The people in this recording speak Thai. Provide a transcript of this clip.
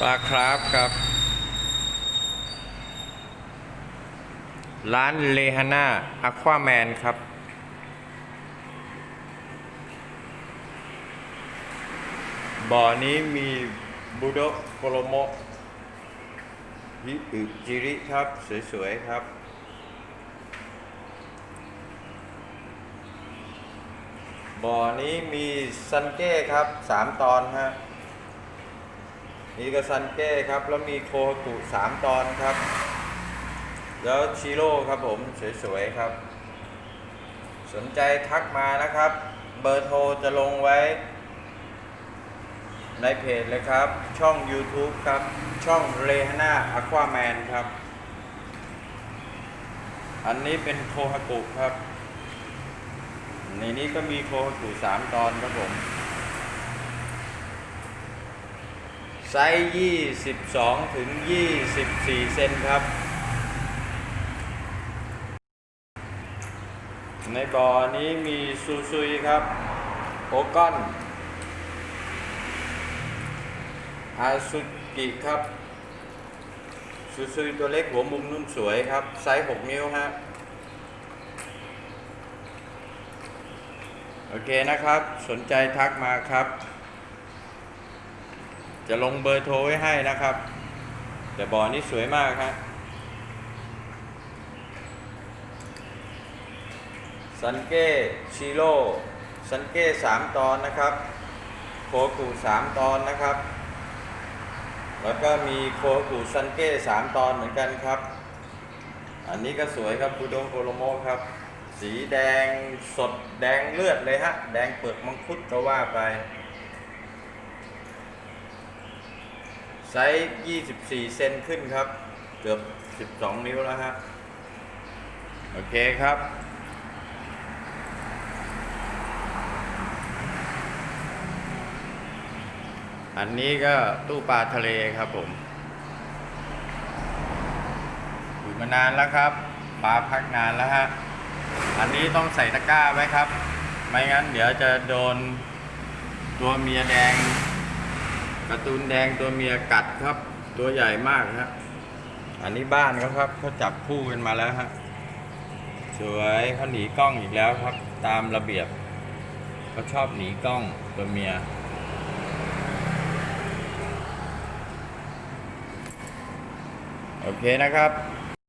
ปลาคราฟครับ ร้านเลฮาน่าอะควาแมนครับ บ่อนี้มีบูโดโคโลโมฮิอึจิริครับ สวย ๆ ครับ บ่อนี้มีซันเก้ครับสามตอนฮะ นี่ก็ซันเก้ครับ แล้วมีโคฮกุสามตอนครับ แล้วชิโร่ครับผม สวยๆครับ สนใจทักมานะครับ เบอร์โทรจะลงไว้ ในเพจเลยครับ ช่อง YouTube ครับ ช่องเรฮาน่าอะควาแมนครับ อันนี้เป็นโคฮากุครับ ในนี้ก็มีโคฮากุสามตอนครับผม ไซส์22 ถึง 24 เซนครับ ในบ่อนี้มีซูซุยครับโอกอนอาซุกิครับซูซุยตัวเล็กหัวมุมนุ่นสวยครับ ไซส์ 6 นิ้วฮะโอเคนะครับ สนใจทักมาครับ จะลงเบอร์โทรไว้ให้นะครับ แต่บ่อนี้สวยมากครับซันเก้ชิโร่ซันเก้สามตอนนะครับ โคกูสามตอนนะครับ แล้วก็มีโคกูซันเก้สามตอนเหมือนกันครับ อันนี้ก็สวยครับบูดงโคโลโมครับ สีแดงสดแดงเลือดเลยฮะ แดงเปลือกมังคุดก็ว่าไป ไซส์24 เซนขึ้นครับ เกือบ 12 นิ้วแล้วฮะ โอเคครับ อันนี้ก็ตู้ปลาทะเลครับผม อยู่มานานแล้วครับ ปลาพักนานแล้วฮะ อันนี้ต้องใส่ตะกร้าไว้ครับ ไม่งั้นเดี๋ยวจะโดนตัวเมียแดง การ์ตูนแดงตัวเมียกัดครับ ตัวใหญ่มากฮะอันนี้บ้านเขาครับเขาจับคู่กันมาแล้วฮะสวยเขาหนีกล้องอีกแล้วครับ ตามระเบียบเขาชอบหนีกล้องตัวเมียโอเคนะครับ